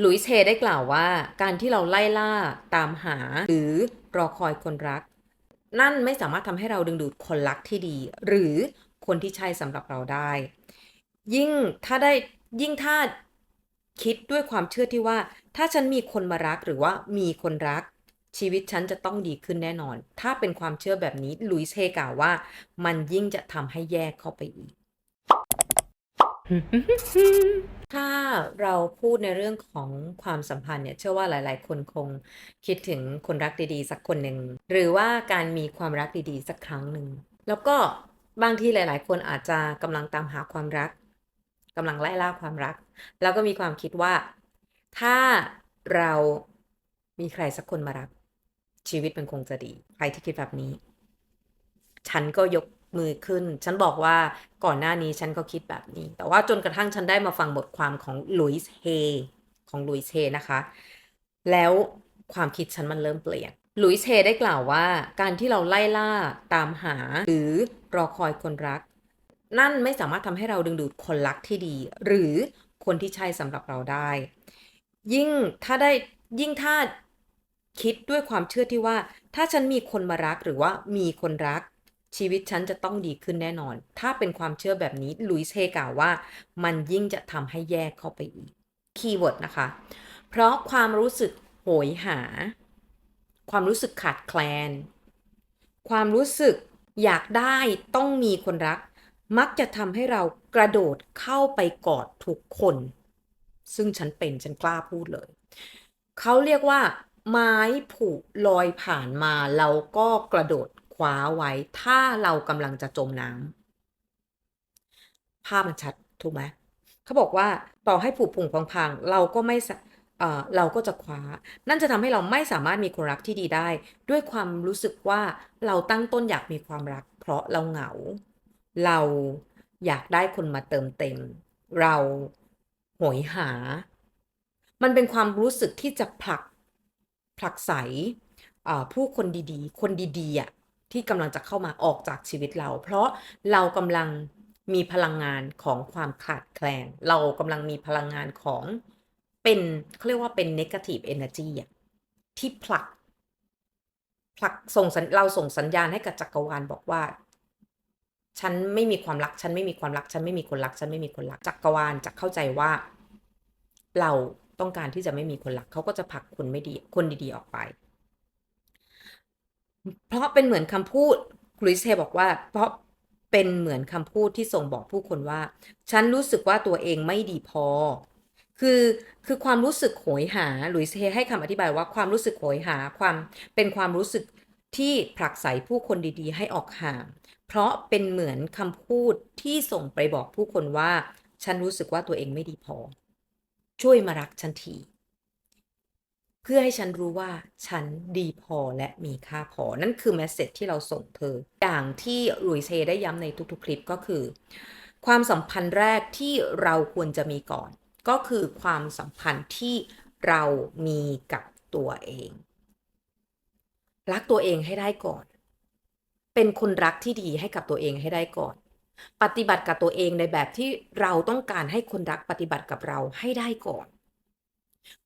หลุยส์เฮได้กล่าวว่าการที่เราไล่ล่าตามหา หรือรอคอยคนรัก นั่นไม่สามารถทำให้เราดึงดูดคนรักที่ดี หรือคนที่ใช่สำหรับเราได้ ยิ่งถ้าได้ยิ่งถ้าคิดด้วยความเชื่อที่ว่า ถ้าฉันมีคนมารักหรือว่ามีคนรัก ชีวิตฉันจะต้องดีขึ้นแน่นอน ถ้าเป็นความเชื่อแบบนี้ลุยส์เฮกล่าวว่า มันยิ่งจะทำให้แย่เข้าไปอีก ถ้าเราพูดในเรื่องของความสัมพันธ์เนี่ย เชื่อว่าหลาย ๆ คนคงคิดถึงคนรักดีๆ สักคนหนึ่ง หรือว่าการมีความรักดีๆ สักครั้งหนึ่ง แล้วก็บางทีหลาย ๆ คนอาจจะกำลังตามหาความรักกำลังไล่ล่าความรัก แล้วก็มีความคิดว่า ถ้าเรามีใครสักคนมารักชีวิตมันคงจะดี ใครที่คิดแบบนี้ ฉันก็ยก มือขึ้น ฉันบอกว่าก่อนหน้านี้ฉันก็คิดแบบนี้ แต่ว่าจนกระทั่งฉันได้มาฟังบทความของลุยส์เฮของลุยส์เฮนะคะ แล้วความคิดฉันมันเริ่มเปลี่ยนลุยส์เฮได้กล่าวว่า การที่เราไล่ล่าตามหา หรือรอคอยคนรัก นั่นไม่สามารถทำให้เราดึงดูดคนรักที่ดี หรือคนที่ใช่สำหรับเราได้ ยิ่งถ้าได้ยิ่งถ้าคิดด้วยความเชื่อที่ว่า ถ้าฉันมีคนมารักหรือว่ามีคนรัก ชีวิตฉันจะต้องดีขึ้นแน่นอน ถ้าเป็นความเชื่อแบบนี้ลุยเฮกล่าวว่า มันยิ่งจะทำให้แย่เข้าไปอีกคีย์เวิร์ดนะคะ เพราะความรู้สึกโหยหา ความรู้สึกขาดแคลน ความรู้สึกอยากได้ต้องมีคนรัก มักจะทำให้เรากระโดดเข้าไปกอดทุกคน ซึ่งฉันเป็นฉันกล้าพูดเลย เขาเรียกว่า ไม้ผุลอยผ่านมาเราก็กระโดด คว้าไว้ถ้าเรากำลังจะจมน้ำภาพมันชัดถูกไหมเขาบอกว่าต่อให้ผุผุพังๆเราก็ไม่สะเอ่อเราก็จะคว้า นั่นจะทำให้เราไม่สามารถมีคนรักที่ดีได้ ด้วยความรู้สึกว่าเราตั้งต้นอยากมีความรัก เพราะเราเหงา เราอยากได้คนมาเติมเต็ม เราโหยหา มันเป็นความรู้สึกที่จะผลักผลักไสผู้คนดีๆ คนดีๆอะ ที่กำลังจะเข้ามาออกจากชีวิตเรา เพราะเรากำลังมีพลังงานของความขาดแคลน เรากำลังมีพลังงานของเป็นเขาเรียกว่าเป็น negative energy อะที่ผลักผลักส่งสัญเราส่งสัญญาณให้กับจักรวาลบอกว่า ฉันไม่มีความรัก ฉันไม่มีความรัก ฉันไม่มีคนรัก ฉันไม่มีคนรัก จักรวาลจะเข้าใจว่า เราต้องการที่จะไม่มีคนรัก เขาก็จะผลักคนไม่ดี คนดีๆออกไป เพราะเป็นเหมือนคำพูดคริสเฮบอกว่า เพราะเป็นเหมือนคำพูดที่ส่งบอกผู้คนว่า ฉันรู้สึกว่าตัวเองไม่ดีพอ คือคือความรู้สึกโหยหาลุยส์เฮให้คำอธิบายว่าความรู้สึกโหยหาความเป็นความรู้สึกที่ผลักไสผู้คนดีๆ ให้ออกห่าง เพราะเป็นเหมือนคำพูดที่ส่งไปบอกผู้คนว่า ฉันรู้สึกว่าตัวเองไม่ดีพอ ช่วยมารักฉันที เพื่อให้ฉันรู้ว่าฉันดีพอและมีค่าพอ นั่นคือแมสเซจที่เราส่งเธอ อย่างที่ลุยเซได้ย้ำในทุกๆ คลิปก็คือ ความสัมพันธ์แรกที่เราควรจะมีก่อน ก็คือความสัมพันธ์ที่เรามีกับตัวเอง รักตัวเองให้ได้ก่อน เป็นคนรักที่ดีให้กับตัวเองให้ได้ก่อน ปฏิบัติกับตัวเองในแบบที่เราต้องการให้คนรักปฏิบัติกับเราให้ได้ก่อน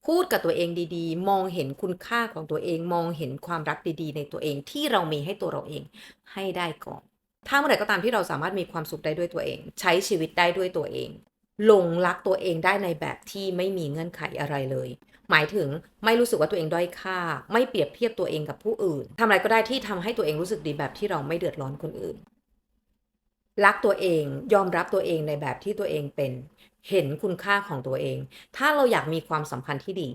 พูดกับตัวเองดีๆ มองเห็นคุณค่าของตัวเอง มองเห็นความรักดีๆ ในตัวเองที่เรามีให้ตัวเราเองให้ได้ก่อน ถ้าเมื่อไหร่ก็ตามที่เราสามารถมีความสุขได้ด้วยตัวเอง ใช้ชีวิตได้ด้วยตัวเองหลงรักตัวเองได้ในแบบที่ไม่มีเงื่อนไขอะไรเลย หมายถึงไม่รู้สึกว่าตัวเองด้อยค่า ไม่เปรียบเทียบตัวเองกับผู้อื่นทำอะไรก็ได้ที่ทำให้ตัวเองรู้สึกดีแบบที่เราไม่เดือดร้อนคนอื่น รักตัวเองยอมรับตัวเองในแบบที่ตัวเองเป็น เห็นคุณค่าของตัวเอง ถ้าเราอยากมีความสัมพันธ์ที่ดี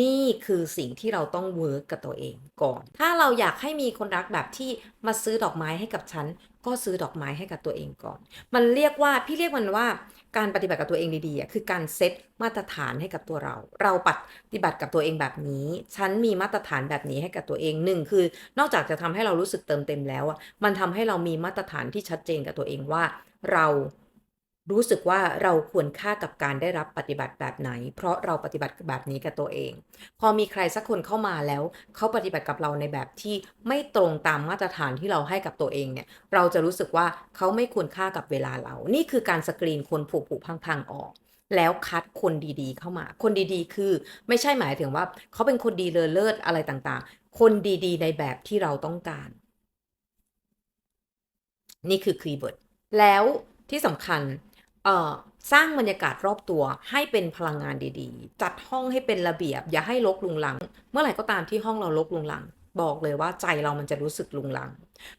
นี่คือสิ่งที่เราต้องเวิร์กกับตัวเองก่อน ถ้าเราอยากให้มีคนรักแบบที่มาซื้อดอกไม้ให้กับฉัน ก็ซื้อดอกไม้ให้กับตัวเองก่อน มันเรียกว่าพี่เรียกมันว่าการปฏิบัติกับตัวเองดีๆคือการเซตมาตรฐานให้กับตัวเรา เราปฏิบัติกับตัวเองแบบนี้ ฉันมีมาตรฐานแบบนี้ให้กับตัวเองหนึ่งคือนอกจากจะทำให้เรารู้สึกเติมเต็มแล้วอะ มันทำให้เรามีมาตรฐานที่ชัดเจนกับตัวเองว่า เรา รู้สึกว่าเราควรค่ากับการได้รับปฏิบัติแบบไหน เพราะเราปฏิบัติแบบนี้กับตัวเอง พอมีใครสักคนเข้ามาแล้ว เขาปฏิบัติกับเราในแบบที่ไม่ตรงตามมาตรฐานที่เราให้กับตัวเองเนี่ย เราจะรู้สึกว่าเขาไม่ควรค่ากับเวลาเรา นี่คือการสกรีนคนผุผุพังๆออกแล้วคัดคนดีๆเข้ามา คนดีๆ คือไม่ใช่หมายถึงว่า เขาเป็นคนดีเลอเลิศอะไรต่างๆ คนดีๆ ในแบบที่เราต้องการ นี่คือคีย์เวิร์ด แล้วที่สำคัญ สร้างบรรยากาศรอบตัวให้เป็นพลังงานดีๆ จัดห้องให้เป็นระเบียบ อย่าให้รกลุงลัง เมื่อไหร่ก็ตามที่ห้องเรารกลุงลัง บอกเลยว่าใจเรามันจะรู้สึกลุงลัง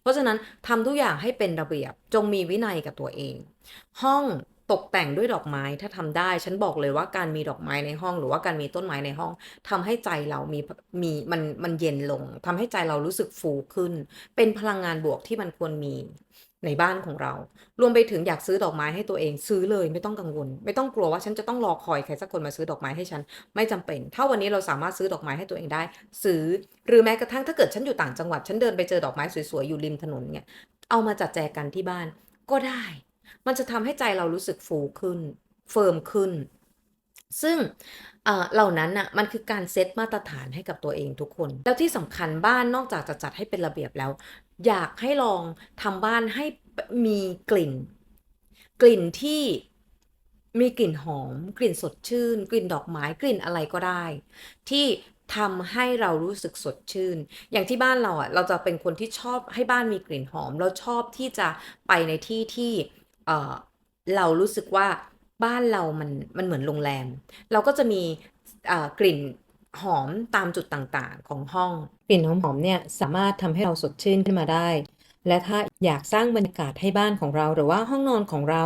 เพราะฉะนั้นทำทุกอย่างให้เป็นระเบียบจงมีวินัยกับตัวเอง ห้องตกแต่งด้วยดอกไม้ถ้าทำได้ ฉันบอกเลยว่าการมีดอกไม้ในห้อง หรือว่าการมีต้นไม้ในห้องทำให้ใจเรามีมีมันมันเย็นลงทำให้ใจเรารู้สึกฟูขึ้น เป็นพลังงานบวกที่มันควรมี ในบ้านของเรา รวมไปถึงอยากซื้อดอกไม้ให้ตัวเองซื้อเลยไม่ต้องกังวล ไม่ต้องกลัวว่าฉันจะต้องรอคอยใครสักคนมาซื้อดอกไม้ให้ฉันไม่จำเป็น ถ้าวันนี้เราสามารถซื้อดอกไม้ให้ตัวเองได้ ซื้อหรือแม้กระทั่งถ้าเกิดฉันอยู่ต่างจังหวัดฉันเดินไปเจอดอกไม้สวยๆอยู่ริมถนนเนี่ยเอามาจัดแจกันที่บ้านก็ได้ มันจะทำให้ใจเรารู้สึกฟูขึ้น เฟิร์มขึ้น ซึ่งเหล่านั้นน่ะมันคือการเซตมาตรฐานให้กับตัวเองทุกคน แล้วที่สำคัญบ้านนอกจากจะจัดให้เป็นระเบียบแล้ว อยากให้ลองทำบ้านให้มีกลิ่น กลิ่นที่มีกลิ่นหอม กลิ่นสดชื่น กลิ่นดอกไม้กลิ่นอะไรก็ได้ ที่ทำให้เรารู้สึกสดชื่น อย่างที่บ้านเราอะเราจะเป็นคนที่ชอบให้บ้านมีกลิ่นหอม เราชอบที่จะไปในที่ที่เออเรารู้สึกว่าบ้านเรามันมันเหมือนโรงแรม เราก็จะมีเอ่อกลิ่น หอมตามจุดต่างๆ ของห้อง กลิ่นหอมๆเนี่ยสามารถทำให้เราสดชื่นขึ้นมาได้ และถ้าอยากสร้างบรรยากาศให้บ้านของเรา หรือว่าห้องนอนของเรา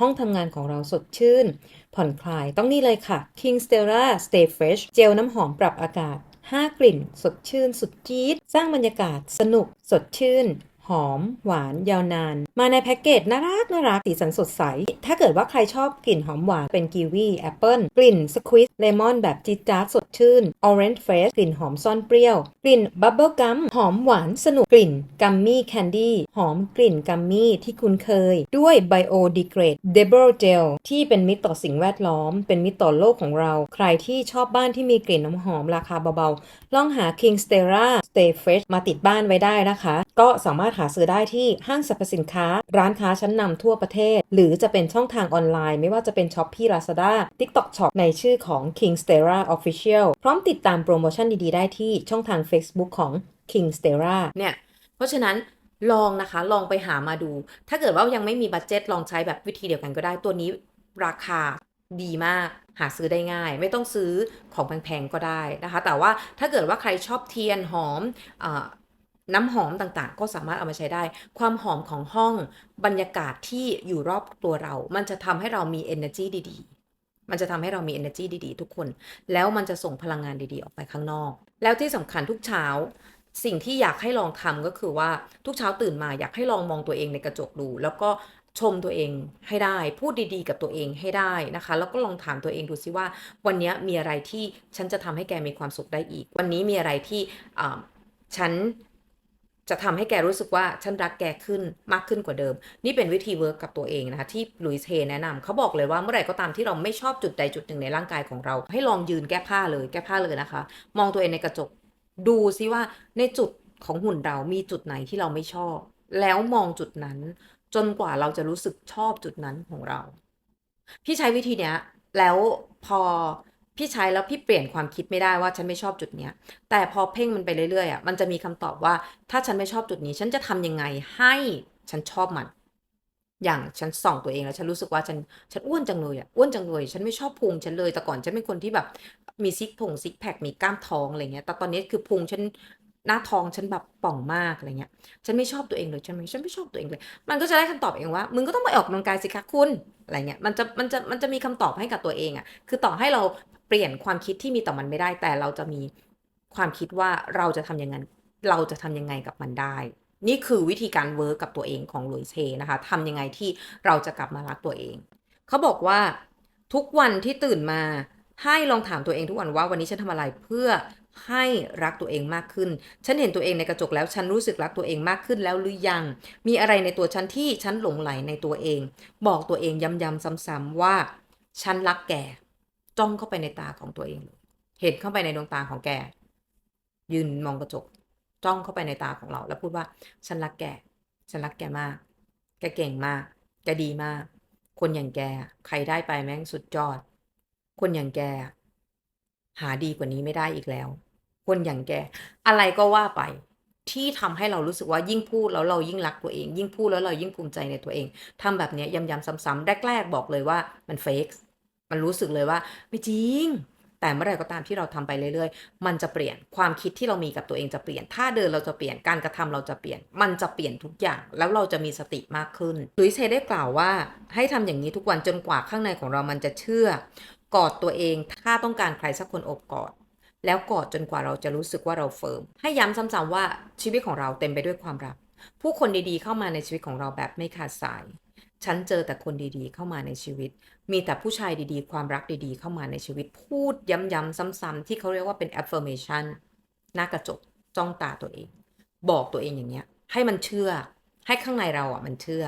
ห้องทำงานของเราสดชื่น ผ่อนคลายต้องนี่เลยค่ะ King Stella Stay Fresh เจลน้ำหอมปรับอากาศ 5 กลิ่น สดชื่น สุดจี๊ด สร้างบรรยากาศสนุก สดชื่น หอม หวาน ยาวนาน มาในแพ็กเกจน่ารักน่ารักสีสันสดใส ถ้าเกิดว่าใครชอบกลิ่นหอมหวานเป็นกีวีแอปเปิลกลิ่นสควิสเลมอนแบบจี๊ดจ๊าดสดชื่นออเรนจ์เฟสกลิ่นหอมซ่อนเปรี้ยว กลิ่นบับเบิลกัมหอมหวานสนุกกลิ่นกัมมี่แคนดี้หอมกลิ่นกัมมี่ที่คุ้นเคย ด้วยไบโอดีเกรดเดเบิลเจลที่เป็นมิตรต่อสิ่งแวดล้อม เป็นมิตรต่อโลกของเรา ใครที่ชอบบ้านที่มีกลิ่นน้ำหอมราคาเบาๆลองหา King Stella Stay Fresh มาติดบ้านไว้ได้นะคะ ก็สามารถหาซื้อได้ที่ห้างสรรพสินค้า ร้านค้าชั้นนำทั่วประเทศ หรือจะเป็นช่องทางออนไลน์ ไม่ว่าจะเป็น Shopee Lazada TikTok Shop ในชื่อของ King Stella Official พร้อมติดตามโปรโมชั่นดีๆ ได้ที่ช่องทาง Facebook ของ King Stella เนี่ย เพราะฉะนั้นลองนะคะ ลองไปหามาดู ถ้าเกิดว่ายังไม่มีบัตเจ็ตลองใช้แบบวิธีเดียวกันก็ได้ตัวนี้ราคาดีมากหาซื้อได้ง่าย ไม่ต้องซื้อของแพงๆก็ได้นะคะ แต่ว่าถ้าเกิดว่าใครชอบเทียนหอมอ น้ำหอมต่างๆ ก็สามารถเอามาใช้ได้ ความหอมของห้องบรรยากาศที่อยู่รอบตัวเรา มันจะทำให้เรามี energy ดีๆ มันจะทำให้เรามี energy ดีๆ ทุกคน แล้วมันจะส่งพลังงานดีๆ ออกไปข้างนอก แล้วที่สำคัญทุกเช้า สิ่งที่อยากให้ลองทำก็คือว่าทุกเช้าตื่นมาอยากให้ลองมองตัวเองในกระจกดู แล้วก็ชมตัวเองให้ได้ พูดดีๆ กับตัวเองให้ได้นะคะ แล้วก็ลองถามตัวเองดูซิว่า วันนี้มีอะไรที่ฉันจะทำให้แกมีความสุขได้อีก วันนี้มีอะไรที่ฉัน จะทำให้แกรู้สึกว่าฉันรักแกขึ้นมากขึ้นกว่าเดิม นี่เป็นวิธีเวิร์กกับตัวเองนะคะ ที่ลุยส์เฮแนะนำเขาบอกเลยว่าเมื่อไหร่ก็ตามที่เราไม่ชอบจุดใดจุดหนึ่งในร่างกายของเรา ให้ลองยืนแก้ผ้าเลยแก้ผ้าเลยนะคะ มองตัวเองในกระจก ดูซิว่าในจุดของหุ่นเรามีจุดไหนที่เราไม่ชอบ แล้วมองจุดนั้น จนกว่าเราจะรู้สึกชอบจุดนั้นของเรา พี่ใช้วิธีเนี้ยแล้วพอ พี่ใช้แล้วพี่เปลี่ยนความคิดไม่ได้ว่าฉันไม่ชอบจุดเนี้ย แต่พอเพ่งมันไปเรื่อยๆอะมันจะมีคำตอบว่าถ้าฉันไม่ชอบจุดนี้ ฉันจะทำยังไงให้ฉันชอบมัน อย่างฉันส่องตัวเองแล้วฉันรู้สึกว่าฉันฉันอ้วนจังเลยอะอ้วนจังเลย ฉันไม่ชอบพุงฉันเลย แต่ก่อนฉันเป็นคนที่แบบมีซิกผงซิกแพคมีกล้ามท้องอะไรเงี้ยแต่ตอนนี้คือพุงฉัน หน้าท้องฉันแบบป่องมากอะไรเงี้ย ฉันไม่ชอบตัวเองเลยใช่ไหมฉันไม่ชอบตัวเองเลย มันก็จะได้คำตอบเองว่า มึงก็ต้องไปออกกำลังกายสิคะคุณ อะไรเงี้ย มันจะมันจะมันจะมีคำตอบให้กับตัวเองอะ คือต่อให้เราเปลี่ยนความคิดที่มีต่อมันไม่ได้ แต่เราจะมีความคิดว่าเราจะทำยังไง เราจะทำยังไงกับมันได้ นี่คือวิธีการเวิร์กกับตัวเองของลุยเชนะคะทำยังไงที่เราจะกลับมารักตัวเอง เขาบอกว่าทุกวันที่ตื่นมาให้ลองถามตัวเองทุกวันว่าวันนี้ฉันทำอะไรเพื่อ ให้รักตัวเองมากขึ้น ฉันเห็นตัวเองในกระจกแล้ว ฉันรู้สึกรักตัวเองมากขึ้นแล้วหรือยัง มีอะไรในตัวฉันที่ฉันหลงไหลในตัวเอง บอกตัวเองย้ำๆซ้ำๆว่า ฉันรักแก จ้องเข้าไปในตาของตัวเอง เห็นเข้าไปในดวงตาของแก ยืนมองกระจก จ้องเข้าไปในตาของเรา แล้วพูดว่า ฉันรักแก ฉันรักแกมาก แกเก่งมาก แกดีมาก คนอย่างแก ใครได้ไปแม่งสุดยอด คนอย่างแก หาดีกว่านี้ไม่ได้อีกแล้ว คนอย่างแก อะไรก็ว่าไป ที่ทำให้เรารู้สึกว่ายิ่งพูดแล้วเรายิ่งรักตัวเอง ยิ่งพูดแล้วเรายิ่งภูมิใจในตัวเองทำแบบเนี้ยย้ำๆซ้ำๆแรกๆบอกเลยว่ามันเฟกมันรู้สึกเลยว่า ไม่จริง แต่เมื่อไรก็ตามที่เราทำไปเรื่อยๆ มันจะเปลี่ยนความคิดที่เรามีกับตัวเองจะเปลี่ยนท่าเดินเราจะเปลี่ยนการกระทำเราจะเปลี่ยน มันจะเปลี่ยนทุกอย่างแล้วเราจะมีสติมากขึ้นลุยเซได้กล่าวว่า ให้ทำอย่างนี้ทุกวันจนกว่าข้างในของเรามันจะเชื่อ กอดตัวเอง ถ้าต้องการใครสักคนอบกอด แล้วกอดจนกว่าเราจะรู้สึกว่าเราเฟิร์ม ให้ย้ำซ้ำๆว่าชีวิตของเราเต็มไปด้วยความรัก ผู้คนดีๆเข้ามาในชีวิตของเราแบบไม่ขาดสาย ฉันเจอแต่คนดีๆเข้ามาในชีวิต มีแต่ผู้ชายดีๆ ความรักดีๆ เข้ามาในชีวิต พูดย้ำๆซ้ำๆที่เขาเรียกว่าเป็น affirmation หน้ากระจกจ้องตาตัวเอง บอกตัวเองอย่างเงี้ย ให้มันเชื่อ ให้ข้างในเราอะมันเชื่อ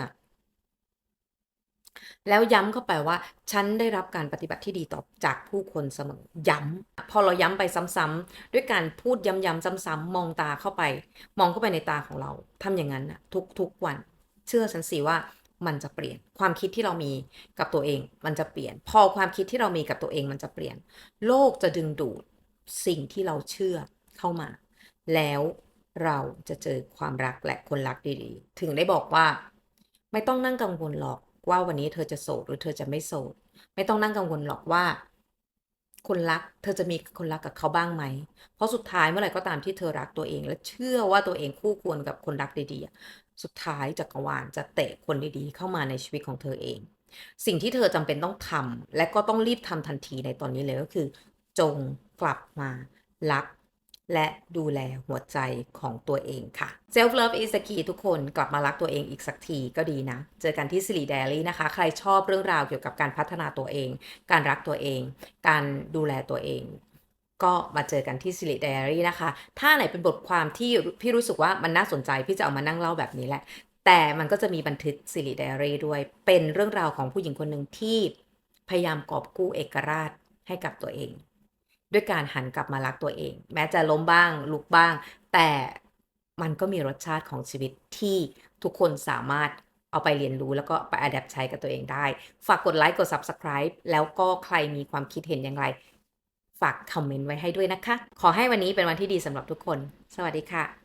แล้วย้ำเข้าไปว่า ฉันได้รับการปฏิบัติที่ดีต่อจากผู้คนเสมอย้ำพอเราย้ำไปซ้ำๆด้วยการพูดย้ำๆซ้ำๆมองตาเข้าไป มองเข้าไปในตาของเราทำอย่างนั้นนะทุกๆวัน เชื่อฉันสิว่ามันจะเปลี่ยนความคิดที่เรามีกับตัวเอง มันจะเปลี่ยน พอความคิดที่เรามีกับตัวเองมันจะเปลี่ยน โลกจะดึงดูดสิ่งที่เราเชื่อเข้ามา แล้วเราจะเจอความรักและคนรักดีๆ ถึงได้บอกว่า ไม่ต้องนั่งกังวลหรอก ว่าวันนี้เธอจะโสดหรือเธอจะไม่โสด ไม่ต้องนั่งกังวลหรอกว่า คนรัก เธอจะมีคนรักกับเขาบ้างไหม เพราะสุดท้ายเมื่อไหร่ก็ตามที่เธอรักตัวเอง และเชื่อว่าตัวเองคู่ควรกับคนรักดีๆ สุดท้ายจักรวาลจะเตะคนดีๆ เข้ามาในชีวิตของเธอเอง สิ่งที่เธอจำเป็นต้องทำและก็ต้องรีบทำทันทีในตอนนี้เลยก็คือ จงกลับมารัก และดูแลหัวใจของตัวเองค่ะ self love is the key ทุกคนกลับมารักตัวเองอีกสักทีก็ดีนะ เจอกันที่สิริเดลี่นะคะ ใครชอบเรื่องราวเกี่ยวกับการพัฒนาตัวเอง การรักตัวเอง การดูแลตัวเองก็มาเจอกันที่สิริเดลี่นะคะ ถ้าไหนเป็นบทความที่พี่รู้สึกว่ามันน่าสนใจ พี่จะเอามานั่งเล่าแบบนี้แหละ แต่มันก็จะมีบันทึกสิริเดลี่ด้วย เป็นเรื่องราวของผู้หญิงคนหนึ่งที่พยายามกอบกู้เอกราชให้กับตัวเอง ด้วยการหันกลับมารักตัวเอง แม้จะล้มบ้างลุกบ้าง แต่มันก็มีรสชาติของชีวิตที่ทุกคนสามารถเอาไปเรียนรู้แล้วก็ไปอัดแอปใช้กับตัวเองได้ ฝากกดไลค์กด Subscribe แล้วก็ใครมีความคิดเห็นอย่างไร ฝากคอมเมนต์ไว้ให้ด้วยนะคะ ขอให้วันนี้เป็นวันที่ดีสำหรับทุกคน สวัสดีค่ะ